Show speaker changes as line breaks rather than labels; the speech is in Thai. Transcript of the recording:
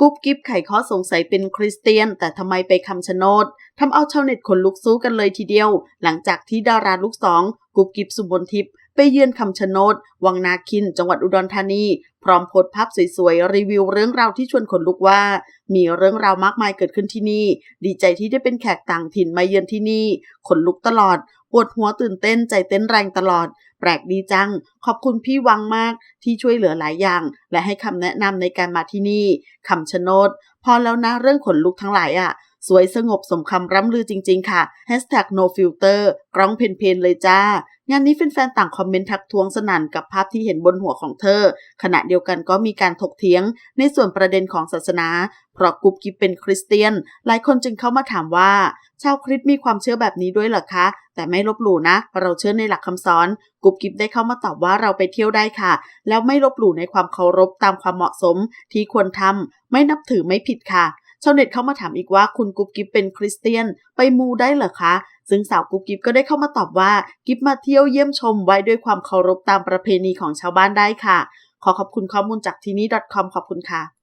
กุ๊บกิ๊บไขข้อสงสัยเป็นคริสเตียน แต่ทำไมไปคำชะโนดทำเอาชาวเน็ตขนลุกสู้กันเลยทีเดียว หลังจากที่ดาราลูกสอง กุ๊บกิ๊บสุบนทิพย์ไปเยือนคำชะโนด วังนาคิน จังหวัดอุดรธานี พร้อมโพสภาพสวยๆ รีวิวเรื่องราวที่ชวนขนลุกว่า มีเรื่องราวมากมายเกิดขึ้นที่นี่ ดีใจที่ได้เป็นแขกต่างถิ่นมาเยือนที่นี่ ขนลุกตลอด ปวดหัวตื่นเต้นใจเต้นแรงตลอด แปลกดีจัง ขอบคุณพี่วังมากที่ช่วยเหลือหลายอย่าง และให้คำแนะนำในการมาที่นี่คำชะโนด พอแล้วนะเรื่องขนลุกทั้งหลายอะ สวยสงบสมคำร่ำลือจริง ๆ ค่ะ Hashtag no filter กร้องเพนเพนเลยจ้างานนี้แฟนๆต่างคอมเมนต์ทักท้วงสนั่นกับภาพที่เห็นบนหัวของเธอ ขณะเดียวกันก็มีการถกเถียงในส่วนประเด็นของศาสนา เพราะกุ๊บกิ๊บเป็นคริสเตียน หลายคนจึงเข้ามาถามว่า ชาวคริสต์มีความเชื่อแบบนี้ด้วยเหรอคะ แต่ไม่ลบหลู่นะ เราเชื่อในหลักคำสอน กุ๊บกิ๊บได้เข้ามาตอบว่าเราไปเที่ยวได้ค่ะ แล้วไม่ลบหลู่ในความเคารพตามความเหมาะสมที่ควรทำไม่นับถือไม่ผิดค่ะ ชาวเน็ตเข้ามาถามอีกว่าคุณกุ๊บกิ๊บเป็นคริสเตียนไปมูได้เหรอคะ ซึ่งสาวกุ๊บกิ๊บก็ได้เข้ามาตอบว่ากิ๊บมาเที่ยวเยี่ยมชมไว้ด้วยความเคารพตามประเพณีของชาวบ้านได้ค่ะ ขอขอบคุณข้อมูลจากที่นี่ .com ขอบคุณค่ะ